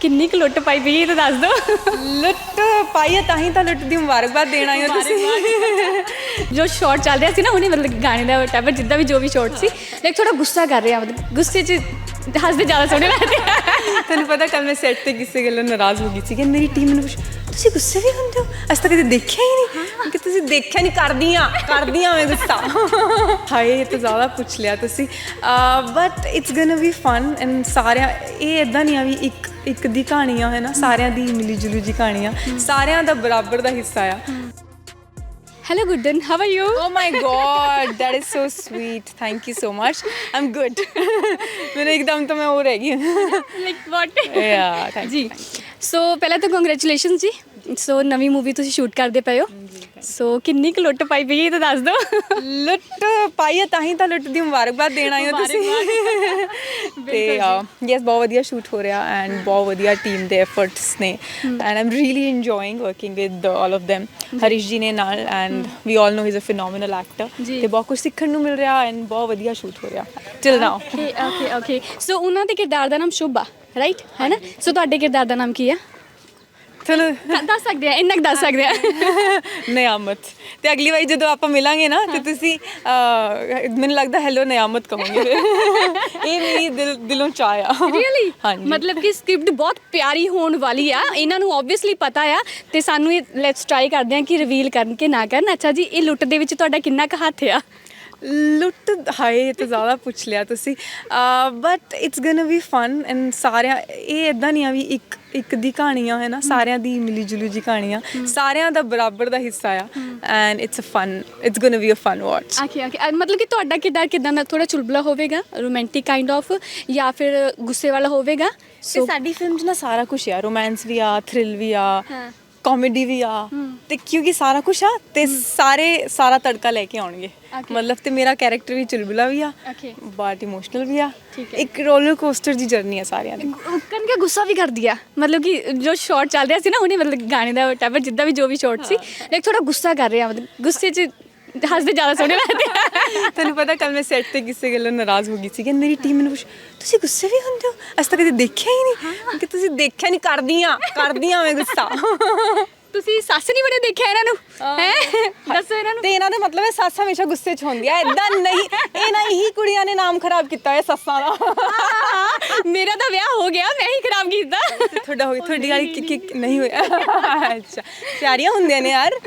ਕਿੰਨੀ ਕੁ ਲੁੱਟ ਪਾਈ ਪਈ ਇਹ ਤਾਂ ਦੱਸ ਦਿਓ ਲੁੱਟ ਪਾਈ ਹੈ ਤਾਂ ਹੀ ਤਾਂ ਲੁੱਟ ਦੀ ਮੁਬਾਰਕਬਾਦ ਦੇਣ ਆਏ ਹੋ ਤੁਸੀਂ। ਜੋ ਸ਼ਾਟ ਚੱਲ ਰਿਹਾ ਸੀ ਨਾ ਉਹਨੇ ਮਤਲਬ ਗਾਣੇ ਦਾ ਵਟਐਵਰ ਜਿੱਦਾਂ ਵੀ ਜੋ ਵੀ ਸ਼ਾਟ ਸੀ। ਲਾਈਕ ਥੋੜਾ ਗੁੱਸਾ ਕਰ ਰਿਹਾ ਮਤਲਬ ਗੁੱਸੇ 'ਚ ਹੱਸਦੇ ਜ਼ਿਆਦਾ ਸੋਹਣੇ ਲੱਗਦੇ ਤੁਹਾਨੂੰ ਪਤਾ ਕੱਲ ਮੈਂ ਸੈੱਟ ਤੇ ਕਿਸੇ ਗੱਲੋਂ ਨਾਰਾਜ਼ ਹੋ ਗਈ ਸੀ ਕਿ ਮੇਰੀ ਟੀਮ ਮੈਨੂੰ ਪੁੱਛ ਤੁਸੀਂ ਗੁੱਸੇ ਵੀ ਹੁੰਦੇ ਹੋ? ਅਸੀਂ ਤਾਂ ਕਦੇ ਦੇਖਿਆ ਹੀ ਨਹੀਂ ਕਿ ਤੁਸੀਂ ਦੇਖਿਆ ਨਹੀਂ ਕਰਦੀਆਂ ਕਰਦੀਆਂ ਮੈਂ ਗੁੱਸਾ। ਹਾਏ ਇਹ ਤਾਂ ਜ਼ਿਆਦਾ ਪੁੱਛ ਲਿਆ ਤੁਸੀਂ। But it's gonna be fun and ਸਾਰਿਆਂ ਇਹ ਇਦਾਂ ਨਹੀਂ ਆ ਵੀ ਇੱਕ ਇੱਕ ਦੀ ਕਹਾਣੀਆਂ ਹੈ ਨਾ ਸਾਰਿਆਂ ਦੀ ਮਿਲੀ ਜੁਲੀ ਜੀ ਕਹਾਣੀਆਂ ਸਾਰਿਆਂ ਦਾ ਬਰਾਬਰ ਦਾ ਹਿੱਸਾ ਆ hello ਗੁੱਡਨ how are you Oh my god, that is so sweet. Thank you so much. I'm good. मैंने एकदम तो मैं हो रह गई ਲਾਈਕ ਵਾਟ Yeah, thank ਜੀ ਸੋ ਪਹਿਲਾਂ ਤਾਂ ਕੰਗ੍ਰੈਚੁਲੇਸ਼ਨ ਜੀ ਸੋ ਨਵੀਂ ਮੂਵੀ ਤੁਸੀਂ ਸ਼ੂਟ ਕਰਦੇ ਪਏ ਹੋ ਸੋ ਕਿੰਨੀ ਕੁ ਲੁੱਟ ਪਾਈ ਪਈ ਇਹ ਤਾਂ ਦੱਸ ਦਿਓ ਲੁੱਟ ਪਾਈ ਹੈ ਤਾਂ ਹੀ ਤਾਂ ਲੁੱਟ ਦੀ ਮੁਬਾਰਕਬਾਦ ਦੇਣ ਆਏ ਹੋ ਤੁਸੀਂ। ਤੇ ਯੈਸ ਬਹੁਤ ਵਧੀਆ ਸ਼ੂਟ ਹੋ ਰਿਹਾ ਐਂਡ ਬਹੁਤ ਵਧੀਆ ਟੀਮ ਦੇ ਐਫਰਟਸ ਨੇ। And I'm really enjoying working with all of them Harish ji ਨੇ ਨਾਲ and we all know he is a phenomenal actor. ਤੇ ਬਹੁਤ ਕੁਝ ਸਿੱਖਣ ਨੂੰ ਮਿਲ ਰਿਹਾ ਐਂਡ ਬਹੁਤ ਵਧੀਆ ਸ਼ੂਟ ਹੋ ਰਿਹਾ। Till now okay okay okay so ਉਹਨਾਂ ਦੇ ਕਿਰਦਾਰ ਦਾ ਨਾਮ ਸ਼ੁਭ ਰਾਈਟ ਹੈ ਨਾ? ਸੋ ਤੁਹਾਡੇ ਕਿਰਦਾਰ ਦਾ ਨਾਮ ਕੀ ਆ ਚਲੋ ਦੱਸ ਸਕਦੇ ਆ ਇੰਨਾ ਕੁ ਦੱਸ ਸਕਦੇ ਆ। ਨਿਆਮਤ। ਤੇ ਅਗਲੀ ਵਾਰੀ ਜਦੋਂ ਆਪਾਂ ਮਿਲਾਂਗੇ ਨਾ ਤੇ ਤੁਸੀਂ ਅਹ, ਮੈਨੂੰ ਲੱਗਦਾ ਹੈਲੋ ਨਿਆਮਤ ਕਹੋਗੇ। ਇਹ ਮੇਰੀ ਦਿਲ ਦਿਲੋਂ ਚਾਹ ਆ। ਰੀਅਲੀ ਹਾਂਜੀ। ਮਤਲਬ ਕਿ ਸਕ੍ਰਿਪਟ ਬਹੁਤ ਪਿਆਰੀ ਹੋਣ ਵਾਲੀ ਆ। ਇਹਨਾਂ ਨੂੰ ਆਬਵੀਅਸਲੀ ਪਤਾ ਆ। ਤੇ ਸਾਨੂੰ ਇਹ ਲੈਟਸ ਟਰਾਈ ਕਰਦੇ ਆ ਕਿ ਰਿਵੀਲ ਕਰਨ ਕਿ ਨਾ ਕਰਨ। ਅੱਛਾ ਜੀ ਇਹ ਲੁੱਟ ਦੇ ਵਿੱਚ ਤੁਹਾਡਾ ਕਿੰਨਾ ਕੁ ਹੱਥ ਆ? ਲੁੱਟ ਹਾਏ ਇਹ ਤਾਂ ਜ਼ਿਆਦਾ ਪੁੱਛ ਲਿਆ ਤੁਸੀਂ। But it's gonna be fun and ਸਾਰਿਆਂ ਇਹ ਇਦਾਂ ਨਹੀਂ ਆ ਵੀ ਇੱਕ ਇੱਕ ਦੀ ਕਹਾਣੀਆਂ ਹੈ ਨਾ? ਸਾਰਿਆਂ ਦੀ ਮਿਲੀ ਜੁਲੀ ਜੀ ਕਹਾਣੀਆਂ। ਸਾਰਿਆਂ ਦਾ ਬਰਾਬਰ ਦਾ ਹਿੱਸਾ ਆ। And it's a fun it's gonna be a fun watch okay okay ਮਤਲਬ ਕਿ ਤੁਹਾਡਾ ਕਿਰਦਾਰ ਕਿਦਾਂ ਦਾ ਥੋੜਾ ਚੁਲਬਲਾ ਹੋਵੇਗਾ? ਰੋਮਾਂਟਿਕ ਕਾਈਂਡ ਆਫ ਜਾਂ ਫਿਰ ਗੁੱਸੇ ਵਾਲਾ ਹੋਵੇਗਾ? ਸੋ ਸਾਡੀ ਫਿਲਮ 'ਚ ਨਾ ਸਾਰਾ ਕੁਝ ਆ। ਰੋਮਾਂਸ ਵੀ ਆ ਥ੍ਰਿਲ ਵੀ ਆ। ਕਾਮੇਡੀ ਵੀ ਆ। ਤੇ ਕਿਉਂਕਿ ਸਾਰਾ ਕੁਝ ਆ ਤੇ ਸਾਰੇ ਸਾਰਾ ਤੜਕਾ ਲੈ ਕੇ ਆਉਣਗੇ. ਮਤਲਬ ਤੇ ਮੇਰਾ ਕੈਰੈਕਟਰ ਵੀ ਚੁਲਬੁਲਾ ਵੀ ਆ. ਬਟ ਇਮੋਸ਼ਨਲ ਵੀ ਆ। ਇੱਕ ਰੋਲਰ ਕੋਸਟਰ ਦੀ ਜਰਨੀ ਆ ਸਾਰਿਆਂ ਦੀ। ਕਨ ਕੇ ਗੁੱਸਾ ਵੀ ਕਰਦੀ ਆ। ਮਤਲਬ ਕਿ ਜੋ ਸ਼ਾਟ ਚੱਲ ਰਿਹਾ ਸੀ ਨਾ ਉਹਨੇ ਮਤਲਬ ਗਾਣੇ ਦਾ ਵਟਐਵਰ ਜਿੱਦਾਂ ਵੀ ਜੋ ਵੀ ਸ਼ਾਟ ਸੀ ਲਾਈਕ ਥੋੜਾ ਗੁੱਸਾ ਕਰ ਰਿਹਾ ਮਤਲਬ ਗੁੱਸੇ 'ਚ ਹੱਸਦੇ ਜ਼ਿਆਦਾ ਸੋਹਣੇ ਲੱਗਦੇ ਆ। ਤੁਹਾਨੂੰ ਪਤਾ ਕੱਲ ਮੈਂ ਸੈੱਟ ਤੇ ਕਿਸੇ ਗੱਲੋਂ ਨਾਰਾਜ਼ ਹੋ ਗਈ ਸੀ ਕਿ ਮੇਰੀ ਟੀਮ ਮੈਨੂੰ ਪੁੱਛ ਤੁਸੀਂ ਗੁੱਸੇ ਵੀ ਹੁੰਦੇ ਹੋ? ਅਸੀਂ ਤਾਂ ਕਦੇ ਦੇਖਿਆ ਹੀ ਨਹੀਂ? ਕਿ ਤੁਸੀਂ ਦੇਖਿਆ ਨਹੀਂ ਕਰਦੀਆਂ ਕਰਦੀਆਂ ਮੈਂ ਗੁੱਸਾ। ਤੁਸੀਂ ਸੱਸ ਨਹੀਂ ਬੜੇ ਦੇਖਿਆ ਇਹਨਾਂ ਨੂੰ? ਹੈ। ਦੱਸੋ ਇਹਨਾਂ ਨੂੰ। ਤੇ ਇਹਨਾਂ ਦਾ ਮਤਲਬ ਹੈ ਸੱਸ ਹਮੇਸ਼ਾ ਗੁੱਸੇ 'ਚ ਹੁੰਦੀ ਆ। ਇਦਾਂ ਨਹੀਂ ਇਹ ਨਾ ਹੀ ਕੁੜੀਆਂ ਨੇ ਨਾਮ ਖਰਾਬ ਕੀਤਾ ਹੈ ਸੱਸਾਂ ਦਾ। ਮੇਰਾ ਤਾਂ ਵਿਆਹ ਹੋ ਗਿਆ ਮੈਂ ਹੀ ਖਰਾਬ ਕੀਤਾ। ਤੁਹਾਡਾ ਹੋ ਗਿਆ ਤੁਹਾਡੀ ਵਾਲੀ ਕਿ- ਕਿ- ਨਹੀਂ ਹੋਇਆ। ਅੱਛਾ। ਪਿਆਰੀਆਂ ਹੁੰਦੀਆਂ ਨੇ ਯਾਰ।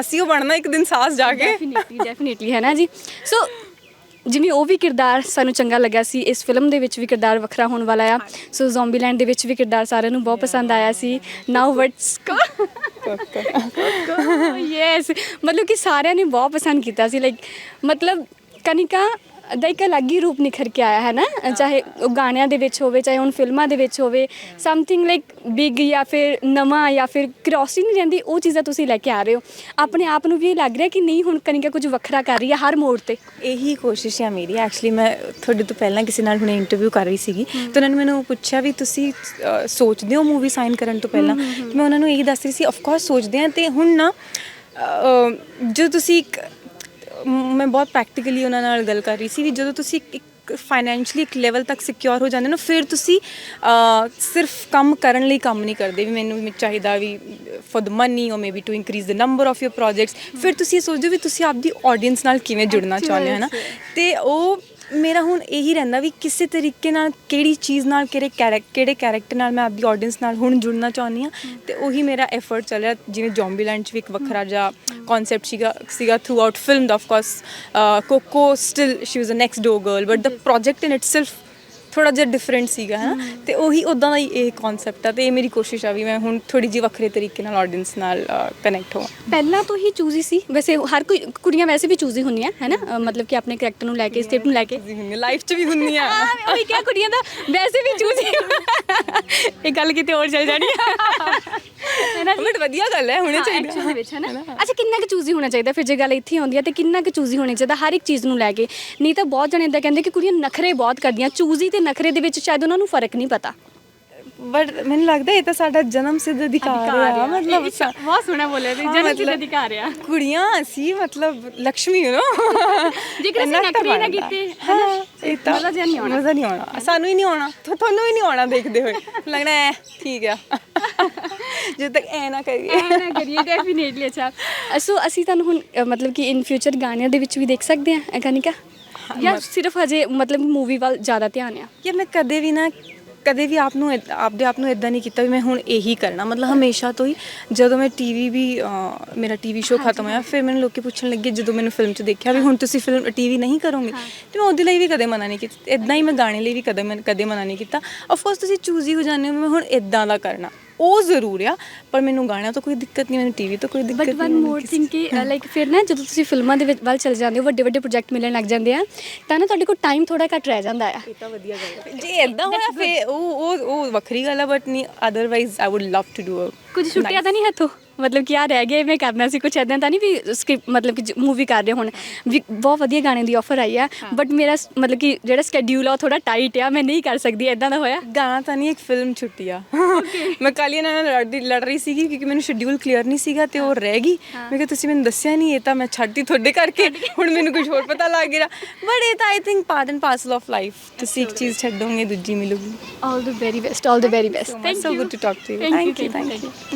ਅਸੀਂ ਉਹ ਬਣਨਾ ਇੱਕ ਦਿਨ ਸਾਸ ਜਾ ਕੇ। ਡੈਫੀਨਿਟਲੀ ਡੈਫੀਨਿਟਲੀ ਹੈ ਨਾ ਜੀ? ਸੋ ਜਿਵੇਂ ਉਹ ਵੀ ਕਿਰਦਾਰ ਸਾਨੂੰ ਚੰਗਾ ਲੱਗਾ ਸੀ ਇਸ ਫਿਲਮ ਦੇ ਵਿੱਚ ਵੀ ਕਿਰਦਾਰ ਵੱਖਰਾ ਹੋਣ ਵਾਲਾ ਆ। ਸੋ ਜ਼ੋਂਬੀਲੈਂਡ ਦੇ ਵਿੱਚ ਵੀ ਕਿਰਦਾਰ ਸਾਰਿਆਂ ਨੂੰ ਬਹੁਤ ਪਸੰਦ ਆਇਆ ਸੀ। ਨਾਓ ਵਟਸ ਯੈਸ ਮਤਲਬ ਕਿ ਸਾਰਿਆਂ ਨੇ ਬਹੁਤ ਪਸੰਦ ਕੀਤਾ ਸੀ। ਲਾਈਕ ਮਤਲਬ ਕਨਿਕਾ ਦਾ ਇੱਕ ਅਲੱਗ ਹੀ ਰੂਪ ਨਿਖਰ ਕੇ ਆਇਆ ਹੈ ਨਾ? ਚਾਹੇ ਉਹ ਗਾਣਿਆਂ ਦੇ ਵਿੱਚ ਹੋਵੇ ਚਾਹੇ ਹੁਣ ਫਿਲਮਾਂ ਦੇ ਵਿੱਚ ਹੋਵੇ ਸਮਥਿੰਗ ਲਾਈਕ ਬਿਗ ਜਾਂ ਫਿਰ ਨਵਾਂ ਜਾਂ ਫਿਰ ਕ੍ਰੋਸਿੰਗ ਨਹੀਂ ਰਹਿੰਦੀ ਉਹ ਚੀਜ਼ਾਂ ਤੁਸੀਂ ਲੈ ਕੇ ਆ ਰਹੇ ਹੋ। ਆਪਣੇ ਆਪ ਨੂੰ ਵੀ ਇਹ ਲੱਗ ਰਿਹਾ ਕਿ ਨਹੀਂ ਹੁਣ ਕਨਿਕਾ ਕੁਝ ਵੱਖਰਾ ਕਰ ਰਹੀ ਹੈ ਹਰ ਮੋੜ ਤੇ? ਇਹੀ ਕੋਸ਼ਿਸ਼ ਹੈ ਮੇਰੀ। ਐਕਚੁਅਲੀ ਮੈਂ ਤੁਹਾਡੇ ਤੋਂ ਪਹਿਲਾਂ ਕਿਸੇ ਨਾਲ ਹੁਣੇ ਇੰਟਰਵਿਊ ਕਰ ਰਹੀ ਸੀਗੀ ਤੇ ਉਹਨਾਂ ਨੇ ਮੈਨੂੰ ਪੁੱਛਿਆ ਵੀ ਤੁਸੀਂ ਸੋਚਦੇ ਹੋ ਮੂਵੀ ਸਾਈਨ ਕਰਨ ਤੋਂ ਪਹਿਲਾਂ? ਮੈਂ ਉਹਨਾਂ ਨੂੰ ਇਹੀ ਦੱਸ ਰਹੀ ਸੀ ਆਫ ਕੋਰਸ ਸੋਚਦੇ ਆ ਤੇ ਹੁਣ ਨਾ ਜੋ ਤੁਸੀਂ ਇੱਕ ਮੈਂ ਬਹੁਤ ਪ੍ਰੈਕਟੀਕਲੀ ਉਹਨਾਂ ਨਾਲ ਗੱਲ ਕਰ ਰਹੀ ਸੀ ਵੀ ਜਦੋਂ ਤੁਸੀਂ ਇੱਕ ਫਾਈਨੈਂਸ਼ਲੀ ਇੱਕ ਲੈਵਲ ਤੱਕ ਸਿਕਿਉਰ ਹੋ ਜਾਂਦੇ ਨਾ ਫਿਰ ਤੁਸੀਂ ਸਿਰਫ ਕੰਮ ਕਰਨ ਲਈ ਕੰਮ ਨਹੀਂ ਕਰਦੇ ਵੀ ਮੈਨੂੰ ਚਾਹੀਦਾ ਵੀ for the money or maybe to increase the number of your projects ਫਿਰ ਤੁਸੀਂ ਇਹ ਸੋਚਦੇ ਵੀ ਤੁਸੀਂ ਆਪਦੀ ਆਡੀਅנס ਨਾਲ ਕਿਵੇਂ ਜੁੜਨਾ ਚਾਹੁੰਦੇ ਹੋ ਨਾ? ਤੇ ਉਹ ਮੇਰਾ ਹੁਣ ਇਹੀ ਰਹਿੰਦਾ ਵੀ ਕਿਸੇ ਤਰੀਕੇ ਨਾਲ ਕਿਹੜੀ ਚੀਜ਼ ਨਾਲ ਕਿਹੜੇ ਕਿਹੜੇ ਕੈਰੈਕਟਰ ਨਾਲ ਮੈਂ ਆਪਦੀ ਆਡੀਅנס ਨਾਲ ਹੁਣ ਜੁੜਨਾ ਚਾਹੁੰਦੀ ਆ ਤੇ ਉਹੀ ਮੇਰਾ ਐਫਰਟ ਚੱਲ ਰਿਹਾ ਜਿਵੇਂ ਜ਼ੋਂਬੀਲੈਂਡ ਚ ਵੀ ਇੱਕ ਵੱਖਰਾ ਜਿਹਾ ਕਨਸੈਪਟ ਸੀਗਾ ਸੀਗਾ throughout film of course Koko still she was a next door girl but the project in itself ਥੋੜਾ ਜਿਹਾ ਡਿਫਰੈਂਟ ਸੀਗਾ ਹੈ ਨਾ ਤੇ ਉਹੀ ਉਦਾਂ ਦਾ ਹੀ ਇਹ ਕਨਸੈਪਟ ਆ ਤੇ ਇਹ ਮੇਰੀ ਕੋਸ਼ਿਸ਼ ਆ ਵੀ ਮੈਂ ਹੁਣ ਥੋੜੀ ਜਿਹੀ ਵੱਖਰੇ ਤਰੀਕੇ ਨਾਲ ਆਡੀਅנס ਨਾਲ ਕਨੈਕਟ ਹੋਵਾਂ। ਪਹਿਲਾਂ ਤੋਂ ਹੀ ਚੂਜ਼ੀ ਸੀ। ਵੈਸੇ ਹਰ ਕੋਈ ਕੁੜੀਆਂ ਵੈਸੇ ਵੀ ਚੂਜ਼ੀ ਹੁੰਦੀਆਂ ਹੈ ਨਾ ਮਤਲਬ ਕਿ ਆਪਣੇ ਕਰੈਕਟਰ ਨੂੰ ਲੈ ਕੇ ਸਟੇਪ ਨੂੰ ਲੈ ਕੇ। ਲਾਈਫ 'ਚ ਵੀ ਹੁੰਦੀਆਂ। ਹਾਂ ਉਹੀ ਕਿਹਾ ਕੁੜੀਆਂ ਦਾ ਵੈਸੇ ਵੀ ਚੂਜ਼ੀ ਇਹ ਗੱਲ ਕਿਤੇ ਹੋਰ ਚੱਲ ਜਾਣੀ ਨਾ ਬਟ ਵਧੀਆ ਗੱਲ ਹੈ ਹੋਣੇ ਚਾਹੀਦਾ। ਐਕਸ਼ਨ ਦੇ ਵਿੱਚ ਹੈ ਨਾ? ਅੱਛਾ ਕਿੰਨਾ ਕੁ ਚੂਜ਼ੀ ਹੋਣਾ ਚਾਹੀਦਾ ਫਿਰ ਜੇ ਗੱਲ ਇੱਥੇ ਆਉਂਦੀ ਹੈ ਤੇ ਕਿੰਨਾ ਕੁ ਚੂਜ਼ੀ ਹੋਣਾ ਚਾਹੀਦਾ ਹਰ ਇੱਕ ਚੀਜ਼ ਨੂੰ ਲੈ ਕੇ? ਨਹੀਂ ਤਾਂ ਬਹੁਤ ਜਣੇ ਇਦਾਂ ਕਹਿੰਦੇ ਕਿ ਕੁੜੀਆਂ ਨਖਰੇ ਬਹੁਤ ਕਰਦੀਆਂ ਚੂਜ਼ੀ ਤੇ ਨਖਰੇ ਦੇ ਵਿੱਚ ਸ਼ਾਇਦ ਉਹਨਾਂ ਨੂੰ ਫ਼ਰਕ ਨਹੀਂ ਪਤਾ। ਬਟ ਮੈਨੂੰ ਲੱਗਦਾ ਇਹ ਤਾਂ ਸਾਡਾ ਜਨਮ ਸਿੱਧ ਅਧਿਕਾਰ ਹੈ ਮਤਲਬ ਬਹੁਤ ਸੋਹਣਾ ਬੋਲਿਆ ਤੁਸੀਂ ਜਨਮ ਸਿੱਧ ਅਧਿਕਾਰ ਆ। ਕੁੜੀਆਂ ਅਸੀਂ ਮਤਲਬ ਲక్ష్ਮੀ ਹੋ ਨਾ। ਜੇਕਰ ਅਸੀਂ ਨਕਰੀ ਨਾ ਕੀਤੇ ਇਹ ਤਾਂ ਮਜ਼ਾ ਨਹੀਂ ਆਉਣਾ। ਸਾਨੂੰ ਹੀ ਨਹੀਂ ਆਉਣਾ ਤੁਹਾਨੂੰ ਹੀ ਨਹੀਂ ਆਉਣਾ ਦੇਖਦੇ ਹੋਏ। ਲੱਗਣਾ ਹੈ ਠੀਕ ਆ। ਜਦ ਤੱਕ ਐ ਨਾ ਕਰੀਏ। ਐ ਨਾ ਕਰੀਏ ਡੈਫੀਨੇਟਲੀ ਅੱਛਾ। ਸੋ ਅਸੀਂ ਤੁਹਾਨੂੰ ਹੁਣ ਅ, ਮਤਲਬ ਕਿ ਇਨ ਫਿਊਚਰ ਗਾਣਿਆਂ ਦੇ ਵਿੱਚ ਵੀ ਦੇਖ ਸਕਦੇ ਹਾਂ ਅਕਾਨਿਕਾ ਜਾਂ ਸਿਰਫ ਹਜੇ ਮਤਲਬ ਮੂਵੀ ਵੱਲ ਜ਼ਿਆਦਾ ਧਿਆਨ ਆ? ਯਾਰ ਮੈਂ ਕਦੇ ਵੀ ਨਾ ਕਦੇ ਵੀ ਆਪ ਨੂੰ ਏਦਾਂ- ਆਪਦੇ ਆਪ ਨੂੰ ਇਦਾਂ ਨਹੀਂ ਕੀਤਾ ਵੀ ਮੈਂ ਹੁਣ ਇਹੀ ਕਰਨਾ। ਮਤਲਬ ਹਮੇਸ਼ਾ ਤੋਂ ਹੀ ਜਦੋਂ ਮੈਂ ਟੀਵੀ ਵੀ ਅਹ, ਮੇਰਾ ਟੀਵੀ ਸ਼ੋਅ ਖਤਮ ਹੋਇਆ ਫਿਰ ਮੈਨੂੰ ਲੋਕੀ ਪੁੱਛਣ ਲੱਗੇ ਜਦੋਂ ਮੈਨੂੰ ਫਿਲਮ 'ਚ ਦੇਖਿਆ ਵੀ ਹੁਣ ਤੁਸੀਂ ਫਿਲਮ ਟੀਵੀ ਨਹੀਂ ਕਰੋਗੇ। ਤੇ ਮੈਂ ਉਹਦੇ ਲਈ ਵੀ ਕਦੇ ਮਨਾ ਨਹੀਂ ਕੀਤਾ। ਇਦਾਂ ਹੀ ਮੈਂ ਗਾਣੇ ਲਈ ਵੀ ਕਦੇ ਮੈਂ ਕਦੇ ਮਨਾ ਨਹੀਂ ਕੀਤਾ। ਆਫ ਕੋਰਸ ਤੁਸੀਂ ਚੂਜ਼ ਹੀ ਹੋ ਜਾਂਦੇ ਹੋ ਵੀ ਮੈਂ ਹੁਣ ਇਦਾਂ ਦਾ ਕਰਨਾ। ਉਹ ਜ਼ਰੂਰ ਆ ਪਰ ਮੈਨੂੰ ਗਾਣਿਆਂ ਤੋਂ ਕੋਈ ਦਿੱਕਤ ਨਹੀਂ ਮੈਨੂੰ ਟੀਵੀ ਤੋਂ ਕੋਈ ਦਿੱਕਤ ਬਟ ਨਹੀਂ ਵਨ ਮੋਰ ਥਿੰਗ ਕਿ ਲਾਈਕ ਫਿਰ ਨਾ ਜਦੋਂ ਤੁਸੀਂ ਫਿਲਮਾਂ ਦੇ ਵਿੱਚ ਵੱਲ ਚਲੇ ਜਾਂਦੇ ਹੋ ਵੱਡੇ ਵੱਡੇ ਪ੍ਰੋਜੈਕਟ ਮਿਲਣ ਲੱਗ ਜਾਂਦੇ ਆ ਤਾਂ ਨਾ ਤੁਹਾਡੇ ਕੋਲ ਟਾਈਮ ਥੋੜਾ ਘੱਟ ਰਹਿ ਜਾਂਦਾ ਆ। ਇਹ ਤਾਂ ਵਧੀਆ ਗੱਲ ਹੈ। ਜੇ ਇਦਾਂ ਹੋਇਆ ਫੇ ਉਹ ਉਹ ਉਹ ਵੱਖਰੀ ਗੱਲ ਹੈ ਬਟ ਨਹੀਂ otherwise I would love to do ਕੁਝ ਛੁੱਟੀਆਂ ਤਾਂ ਨਹੀਂ ਹੱਥੋਂ? ਮਤਲਬ ਕਿ ਆ ਰਹਿ ਗਏ ਮੈਂ ਕਰਨਾ ਸੀ ਕੁਝ ਐਦਾਂ ਤਾਂ ਨਹੀਂ ਵੀ ਸਕ੍ਰਿਪਟ ਮਤਲਬ ਕਿ ਮੂਵੀ ਕਰ ਰਹੇ ਹੁਣ। ਵੀ ਬਹੁਤ ਵਧੀਆ ਗਾਣੇ ਦੀ ਆਫਰ ਆਈ ਆ ਬਟ ਮੇਰਾ ਸ- ਮਤਲਬ ਕਿ ਜਿਹੜਾ ਸਕੇਡਿਊਲ ਆ ਉਹ ਥੋੜਾ ਟਾਈਟ ਆ ਮੈਂ ਨਹੀਂ ਕਰ ਸਕਦੀ ਐਦਾਂ ਦਾ ਹੋਇਆ। ਗਾਣਾ ਤਾਂ ਨਹੀਂ ਇੱਕ ਫਿਲਮ ਛੁੱਟੀ ਆ। ਮੈਂ ਕੱਲ੍ਹ ਹੀ ਇਹਨਾਂ ਨਾਲ ਲੜਦੀ ਲੜ ਰਹੀ ਸੀਗੀ ਕਿਉਂਕਿ ਮੈਨੂੰ ਸ਼ਡਿਊਲ ਕਲੀਅਰ ਨਹੀਂ ਸੀਗਾ ਤੇ ਉਹ ਰਹਿ ਗਈ। ਮੈਂ ਕਿਹਾ ਤੁਸੀਂ ਮੈਨੂੰ ਦੱਸਿਆ ਨਹੀਂ ਇਹ ਤਾਂ ਮੈਂ ਛੱਡਤੀ ਤੁਹਾਡੇ ਕਰਕੇ। ਹੁਣ ਮੈਨੂੰ ਕੁਝ ਹੋਰ ਪਤਾ ਲੱਗ ਗਿਆ। ਬਟ ਇਹ ਤਾਂ I think part and parcel of life ਤੁਸੀਂ ਇੱਕ ਚੀਜ਼ ਛੱਡੋਗੇ ਦੂਜੀ ਮਿਲੂਗੀ। All the very best all the very best so much. So good to talk to you. Thank you,